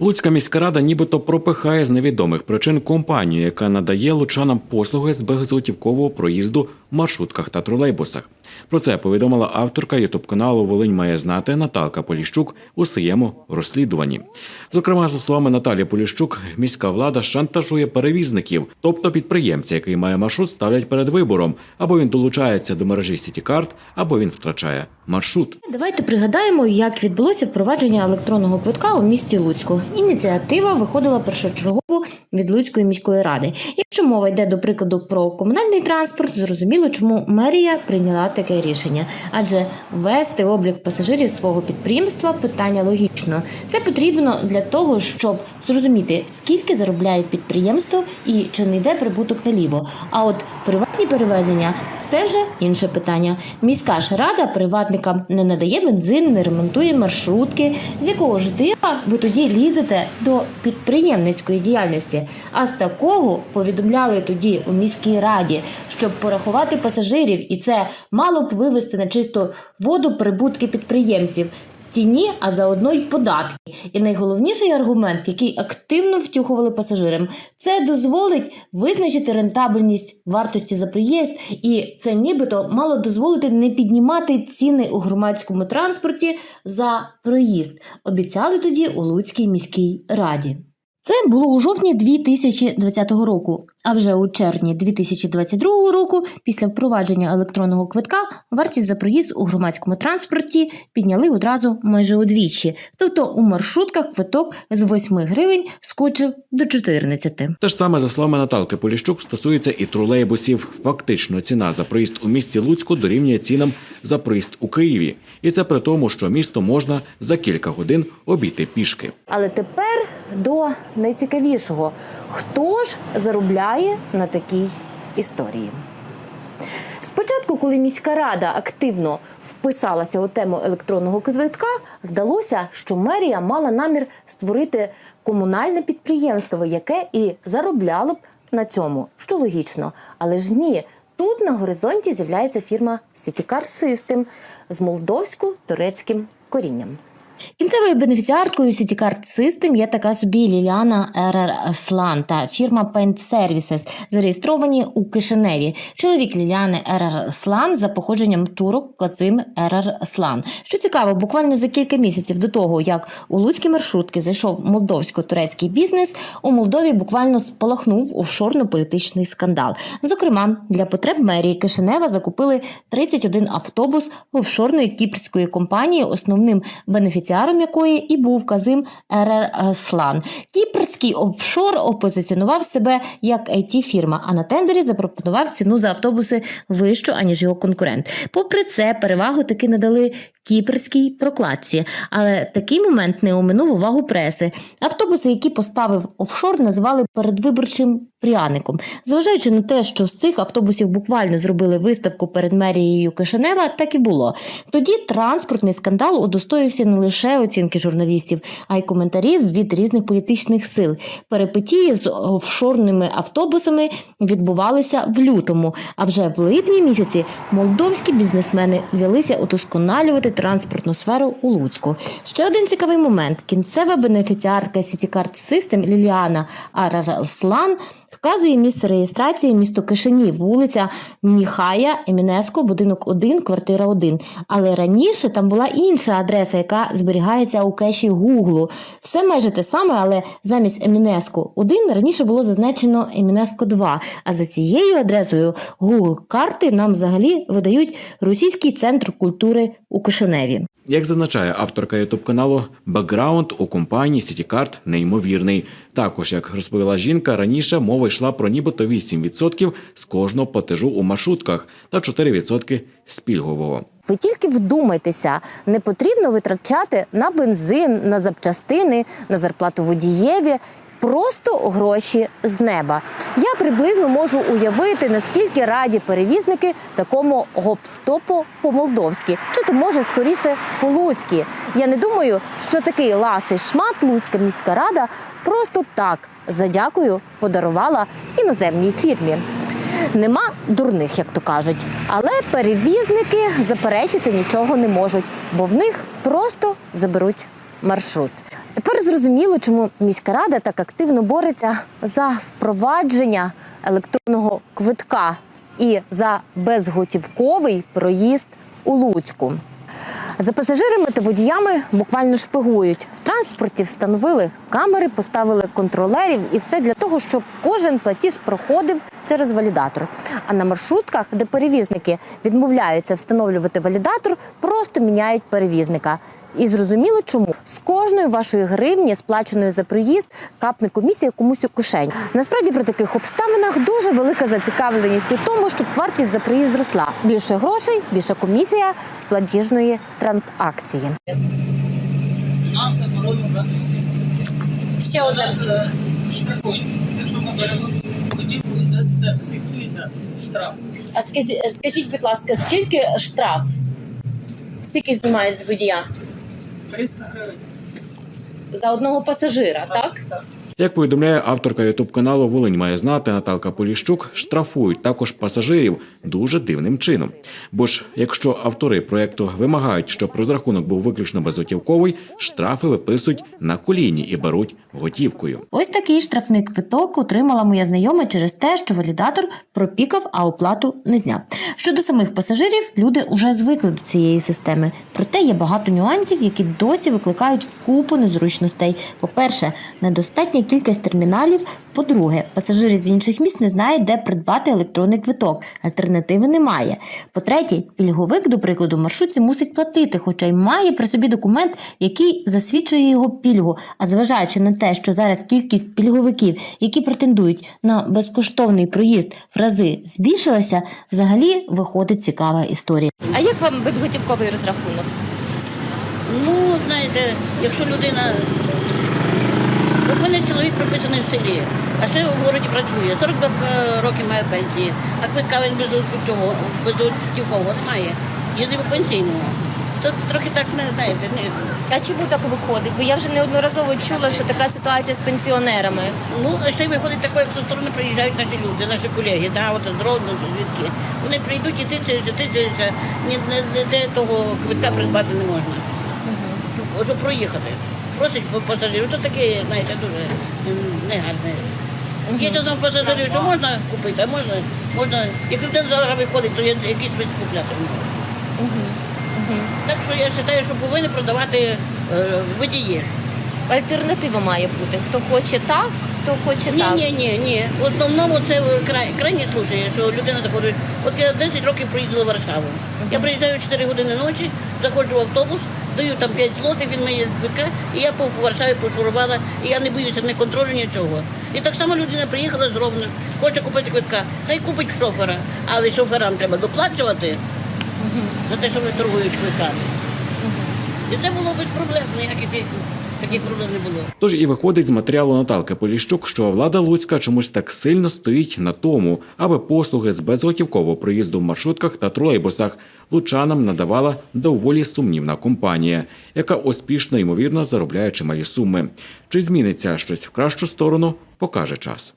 Луцька міська рада нібито пропихає з невідомих причин компанію, яка надає лучанам послуги з безготівкового проїзду в маршрутках та тролейбусах. Про це повідомила авторка ютуб каналу Волинь має знати Наталка Поліщук у своєму розслідуванні. Зокрема, за словами Наталі Поліщук, міська влада шантажує перевізників, тобто підприємця, який має маршрут, ставлять перед вибором або він долучається до мережі Сітікарт, або він втрачає маршрут. Давайте пригадаємо, як відбулося впровадження електронного квитка у місті Луцьку. Ініціатива виходила першочергово від Луцької міської ради. Якщо мова йде до прикладу про комунальний транспорт, зрозуміло, чому мерія прийняла таке рішення, адже ввести облік пасажирів свого підприємства питання логічно. Це потрібно для того, щоб зрозуміти, скільки заробляє підприємство і чи не йде прибуток наліво. А от приватні перевезення це вже інше питання. Міська ж рада приватникам не надає бензин, не ремонтує маршрутки. З якого ж дива ви тоді лізете до підприємницької діяльності? А з такого повідомляли тоді у міській раді, щоб порахувати пасажирів, і це мало б вивести на чисту воду прибутки підприємців. Ціні, а заодно й податки. І найголовніший аргумент, який активно втюхували пасажирам, це дозволить визначити рентабельність вартості за приїзд, і це нібито мало дозволити не піднімати ціни у громадському транспорті за проїзд. Обіцяли тоді у Луцькій міській раді. Це було у жовтні 2020 року. А вже у червні 2022 року, після впровадження електронного квитка, вартість за проїзд у громадському транспорті підняли одразу майже удвічі. Тобто у маршрутках квиток з 8 гривень скочив до 14. Те ж саме за словами Наталки Поліщук стосується і тролейбусів. Фактично, ціна за проїзд у місті Луцьку дорівнює цінам за проїзд у Києві, і це при тому, що місто можна за кілька годин обійти пішки. Але тепер до найцікавішого: хто ж заробляє на такій історії? Спочатку, коли міська рада активно вписалася у тему електронного квитка, здалося, що мерія мала намір створити комунальне підприємство, яке і заробляло б на цьому, що логічно. Але ж ні. Тут на горизонті з'являється фірма Citycar System з молдовсько-турецьким корінням. Кінцевою бенефіціаркою CityCard System є така собі Ліліана Ерер Аслан та фірма Paint Services, зареєстровані у Кишиневі. Чоловік Ліліани Ерер Аслан за походженням турок Казим Ерер Аслан. Що цікаво, буквально за кілька місяців до того, як у луцькі маршрутки зайшов молдовсько-турецький бізнес, у Молдові буквально спалахнув офшорно-політичний скандал. Зокрема, для потреб мерії Кишинева закупили 31 автобус офшорної кіпрської компанії, основним бенефіціаром якої і був Казим Ерер Слан. Кіпрський офшор опозиціонував себе як it фірма а на тендері запропонував ціну за автобуси вищу, аніж його конкурент. Попри це, перевагу таки надали кіпрській прокладці. Але такий момент не оминув увагу преси. Автобуси, які поставив офшор, називали передвиборчим пряником. Зважаючи на те, що з цих автобусів буквально зробили виставку перед мерією Кишинева, так і було. Тоді транспортний скандал удостоївся не лише оцінки журналістів, а й коментарів від різних політичних сил. Перепитії з офшорними автобусами відбувалися в лютому. А вже в липні місяці молдовські бізнесмени взялися удосконалювати транспортну сферу у Луцьку. Ще один цікавий момент: кінцева бенефіціарка Сітікарт Систем Ліліана Арарслан вказує місце реєстрації місто Кишинів, вулиця Міхая Емінеско, будинок 1, квартира 1. Але раніше там була інша адреса, яка зберігається у кеші Гуглу. Все майже те саме, але замість Емінеско 1 раніше було зазначено Емінеско 2. А за цією адресою Google карти нам взагалі видають російський центр культури у Кишиневі. Як зазначає авторка ютуб каналу, бекграунд у компанії Сітікарт неймовірний. Також, як розповіла жінка, раніше мова йшла про нібито 8% з кожного платежу у маршрутках та 4% з пільгового. Ви тільки вдумайтеся, не потрібно витрачати на бензин, на запчастини, на зарплату водієві. Просто гроші з неба. Я приблизно можу уявити, наскільки раді перевізники такому гоп-стопу по-молдовськи, чи то може скоріше по-луцьки. Я не думаю, що такий ласий шмат Луцька міська рада просто так за дякую подарувала іноземній фірмі. Нема дурних, як то кажуть, але перевізники заперечити нічого не можуть, бо в них просто заберуть маршрут. Тепер зрозуміло, чому міська рада так активно бореться за впровадження електронного квитка і за безготівковий проїзд у Луцьку. За пасажирами та водіями буквально шпигують. В транспорті встановили камери, поставили контролерів і все для того, щоб кожен платіж проходив через валідатор. А на маршрутках, де перевізники відмовляються встановлювати валідатор, просто міняють перевізника. І зрозуміло, чому з кожної вашої гривні, сплаченої за проїзд, капне комісія комусь у кишень. Насправді при таких обставинах дуже велика зацікавленість у тому, щоб вартість за проїзд зросла. Більше грошей, більша комісія з платіжної транзакції. Нам заборонено брати Ще одне штрафують. Якщо ми беремо штраф. А скажіть, скажіть, будь ласка, скільки штраф? Скільки знімають з водія 300 гривень. за одного пасажира, так? Так. Як повідомляє авторка ютуб каналу Волинь має знати Наталка Поліщук, штрафують також пасажирів дуже дивним чином. Бо ж, якщо автори проекту вимагають, щоб розрахунок був виключно безготівковий, штрафи виписують на коліні і беруть готівкою. Ось такий штрафний квиток отримала моя знайома через те, що валідатор пропікав, а оплату не зняв. Щодо самих пасажирів, люди вже звикли до цієї системи. Проте є багато нюансів, які досі викликають купу незручностей. По-перше, недостатня кількість терміналів. По-друге, пасажири з інших міст не знають, де придбати електронний квиток. Альтернативи немає. По-третє, пільговик, до прикладу, маршрутці мусить платити, хоча й має при собі документ, який засвідчує його пільгу. А зважаючи на те, що зараз кількість пільговиків, які претендують на безкоштовний проїзд, в рази збільшилася, взагалі виходить цікава історія. А як вам безготівковий розрахунок? Ну, знаєте, якщо людина. У мене чоловік прописаний в селі, а ще в городі працює. 42 роки має пенсії, а квитка він безготівкового безготівкового немає. Їздив у пенсійному. То трохи так не знаєте, не. А чому так виходить? Бо я вже неодноразово чула, що така ситуація з пенсіонерами. Ну, а ще й виходить таке, як зі сторони приїжджають наші люди, наші колеги, да, от з Ровно, звідки. Вони прийдуть і тицяються, тицяються, ні, ні, ніде того квитка придбати не можна. Щоб, щоб проїхати. Просить пасажирів, то таке, знаєте, дуже негарне. Є часом пасажирів, що можна купити, а можна, можна. Як людина зараз виходить, то є якийсь вид купляти. Так що я вважаю, що повинні продавати е, водії. Альтернатива має бути. Хто хоче так, хто хоче Ні, так. ні, ні, ні. В основному це край, крайні случаї, що людина заходить. От я 10 років проїздила в Варшаву. Я приїжджаю 4 години ночі, заходжу в автобус, даю там 5 злотих, він мені збика, і я по по Варшаві пошурувала, і я не боюся ні контролю, нічого. І так само людина приїхала з Ровно, хоче купити квитка, хай купить шофера, але шоферам треба доплачувати за те, що вони торгують квитками. І це було без проблем, ніяких таких проблем не було. Тож і виходить з матеріалу Наталки Поліщук, що влада Луцька чомусь так сильно стоїть на тому, аби послуги з безготівкового проїзду в маршрутках та тролейбусах лучанам надавала доволі сумнівна компанія, яка успішно ймовірно заробляє чималі суми. Чи зміниться щось в кращу сторону, покаже час.